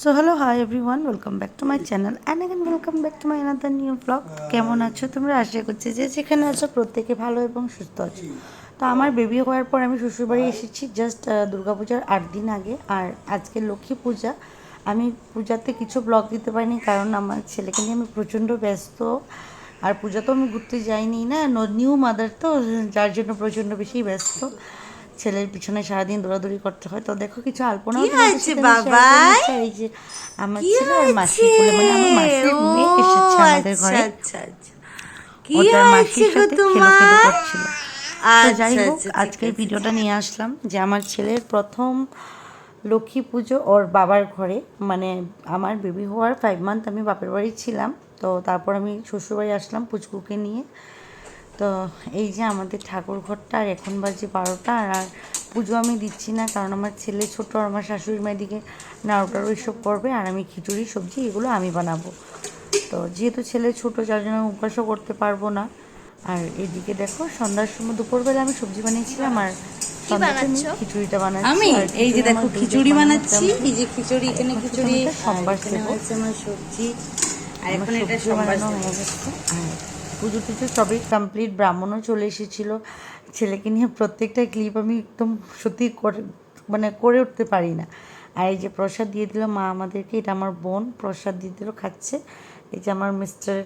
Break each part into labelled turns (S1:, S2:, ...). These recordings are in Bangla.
S1: So hello hi everyone welcome back to my channel and again welcome back to my another new blog কেমন আছো তোমরা? আশা করছি যে যেখানে আছো প্রত্যেকে ভালো এবং সুস্থ আছো। তো আমার বেবি হওয়ার পর আমি শ্বশুরবাড়ি এসেছি জাস্ট দুর্গাপূজার আট দিন আগে। আর আজকে লক্ষ্মী পূজা। আমি পূজাতে কিছু ব্লগ দিতে পারিনি কারণ আমার ছেলেকে নিয়ে আমি প্রচণ্ড ব্যস্ত। আর পূজা তো আমি ঘুরতে যাইনি না নিউ মাদার তো, যার জন্য প্রচণ্ড বেশি ব্যস্ত। ছেলের পিছনে সারাদিন দৌড়াদৌড়ি করতে হয়। তো দেখো কিছু আলপনা
S2: বাবাই?
S1: এই যে আমার ছেলে আর মাসি কোলে মানে আমার মাসির মেয়ে এসেছে আমাদের ঘরে।
S2: আচ্ছা আচ্ছা। কি হয়েছে গো তোমার?
S1: যাই
S2: আচ্ছা
S1: হোক
S2: আচ্ছা
S1: আজকের ভিডিওটা নিয়ে আসলাম যে আমার ছেলের প্রথম লক্ষ্মী পুজো ওর বাবার ঘরে। মানে আমার বেবি হওয়ার ফাইভ মান্থ আমি বাপের বাড়ি ছিলাম। তো তারপর আমি শ্বশুরবাড়ি আসলাম পুচকুকে নিয়ে। তো এই যে আমাদের ঠাকুর ঘরটা আর এখন বাজে বারোটা আর আর পুজো আমি দিচ্ছি না কারণ আমার ছেলে ছোটো আর আমার শাশুড়ি মায়ের দিকে নাড়ুটাড়ু এসব করবে আর আমি খিচুড়ি সবজি এগুলো আমি বানাবো। তো যেহেতু ছেলে ছোটো যার জন্য আমি উপবাসও করতে পারব না। আর এদিকে দেখো সন্ধ্যার সময় দুপুরবেলা আমি সবজি বানিয়েছিলাম আর আমি খিচুড়িটা বানাচ্ছি।
S2: আমি? এই যে দেখো খিচুড়ি বানাচ্ছি। এই যে খিচুড়ি এখানে খিচুড়ি
S1: সোমবার।
S2: হচ্ছে আমার সবজি। আর এখন এটা সোমবার
S1: হয়ে গেছে। আর পুজো টুজো সবই কমপ্লিট ব্রাহ্মণও চলে এসেছিল। ছেলেকে নিয়ে প্রত্যেকটা ক্লিপ আমি একদম সত্যি করে মানে করে উঠতে পারি না। আর এই যে প্রসাদ দিয়ে দিল মা আমাদেরকে, এটা আমার বোন, প্রসাদ দিয়ে দিল, খাচ্ছে। এই যে আমার মিস্টার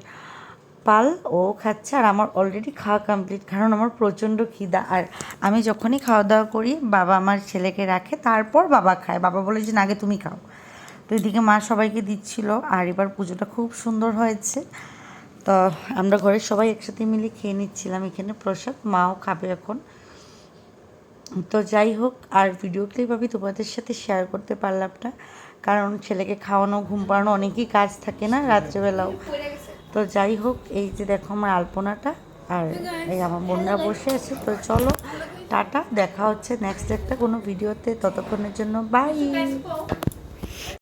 S1: পাল, ও খাচ্ছে। আর আমার অলরেডি খাওয়া কমপ্লিট কারণ আমার প্রচণ্ড খিদা। আর আমি যখনই খাওয়া দাওয়া করি, বাবা আমার ছেলেকে রাখে, তারপর বাবা খায়। বাবা বলে যে, না আগে তুমি খাও। তো এদিকে মা সবাইকে দিচ্ছিল। আর এবার পুজোটা খুব সুন্দর হয়েছে। তো আমরা ঘরের সবাই একসাথে মিলে খেয়ে নিচ্ছিলাম এখানে প্রসাদ, মাও খাবে এখন। তো যাই হোক, আর ভিডিও আমি তোমাদের সাথে শেয়ার করতে পারলাম না, কারণ ছেলেকে খাওয়ানো, ঘুম পাড়ানো অনেকই কাজ থাকে না রাত্রেবেলাও। তো যাই হোক, এই যে দেখো আমার আলপনাটা, আর এই আমার বোনরা বসে আছে। তো চলো, টাটা, দেখা হচ্ছে নেক্সট একটা কোনো ভিডিওতে ততক্ষণের জন্য বাই